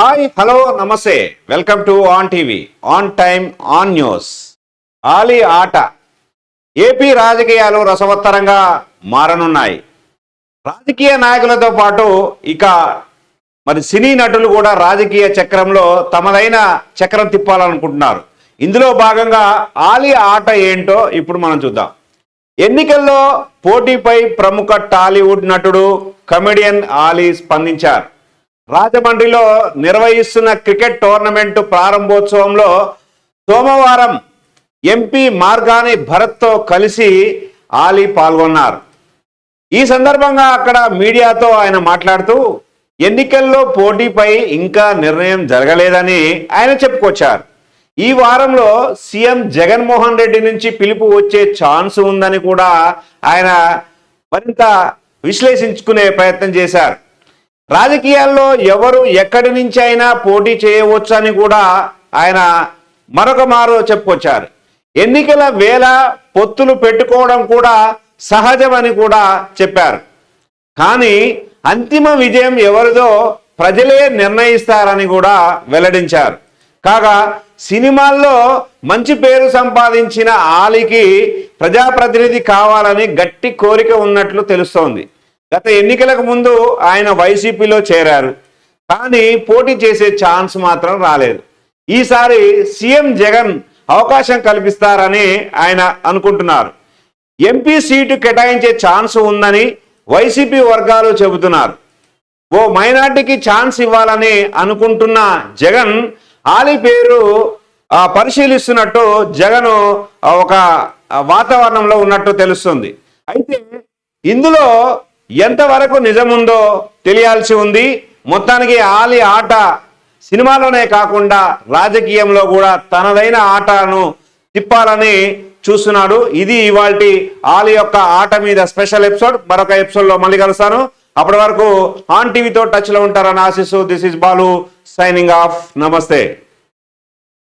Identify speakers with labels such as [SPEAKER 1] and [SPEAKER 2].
[SPEAKER 1] Hi hello నమస్తే. Welcome to on TV on time on news. Ali ఆట. AP రాజకీయాలు రసవత్తరంగా మారనున్నాయి. రాజకీయ నాయకులతో పాటు ఇక మరి సినీ నటులు కూడా రాజకీయ చక్రంలో తమదైన చక్రం తిప్పాలనుకుంటున్నారు. ఇందులో భాగంగా ఆలీ ఆట ఏంటో ఇప్పుడు మనం చూద్దాం. ఎన్నికల్లో పోటీపై ప్రముఖ టాలీవుడ్ నటుడు కమెడియన్ ఆలీ స్పందించారు. రాజమండ్రిలో నిర్వహిస్తున్న క్రికెట్ టోర్నమెంటు ప్రారంభోత్సవంలో సోమవారం ఎంపీ మార్గాని భరత్తో కలిసి ఆలీ పాల్గొన్నారు. ఈ సందర్భంగా అక్కడ మీడియాతో ఆయన మాట్లాడుతూ ఎన్నికల్లో పోటీపై ఇంకా నిర్ణయం జరగలేదని ఆయన చెప్పుకొచ్చారు. ఈ వారంలో సీఎం జగన్మోహన్ రెడ్డి నుంచి పిలుపు వచ్చే ఛాన్స్ ఉందని కూడా ఆయన మరింత విశ్లేషించుకునే ప్రయత్నం చేశారు. రాజకీయాల్లో ఎవరు ఎక్కడి నుంచి అయినా పోటీ చేయవచ్చు అని కూడా ఆయన మరొక మారు చెప్పుకొచ్చారు. ఎన్నికల వేళ పొత్తులు పెట్టుకోవడం కూడా సహజమని కూడా చెప్పారు. కానీ అంతిమ విజయం ఎవరిదో ప్రజలే నిర్ణయిస్తారని కూడా వెల్లడించారు. కాగా సినిమాల్లో మంచి పేరు సంపాదించిన ఆలికి ప్రజాప్రతినిధి కావాలని గట్టి కోరిక ఉన్నట్లు తెలుస్తోంది. గత ఎన్నికలకు ముందు ఆయన వైసీపీలో చేరారు. కానీ పోటీ చేసే ఛాన్స్ మాత్రం రాలేదు. ఈసారి సీఎం జగన్ అవకాశం కల్పిస్తారని ఆయన అనుకుంటున్నారు. ఎంపీ సీటు కేటాయించే ఛాన్స్ ఉందని వైసీపీ వర్గాలు చెబుతున్నారు. ఓ మైనార్టీకి ఛాన్స్ ఇవ్వాలని అనుకుంటున్న జగన్ ఆలి పేరు పరిశీలిస్తున్నట్టు జగన్ ఒక వాతావరణంలో ఉన్నట్టు తెలుస్తుంది. అయితే ఇందులో ఎంతవరకు నిజముందో తెలియాల్సి ఉంది. మొత్తానికి ఆలి ఆట సినిమాలోనే కాకుండా రాజకీయంలో కూడా తనదైన ఆటను తిప్పాలని చూస్తున్నాడు. ఇది ఇవాల్టి ఆలి యొక్క ఆట మీద స్పెషల్ ఎపిసోడ్. మరొక ఎపిసోడ్లో మళ్ళీ కలుస్తాను. అప్పటి వరకు ఆన్ టీవీతో టచ్లో ఉంటారని ఆశిస్తూ this is Balu signing off. నమస్తే.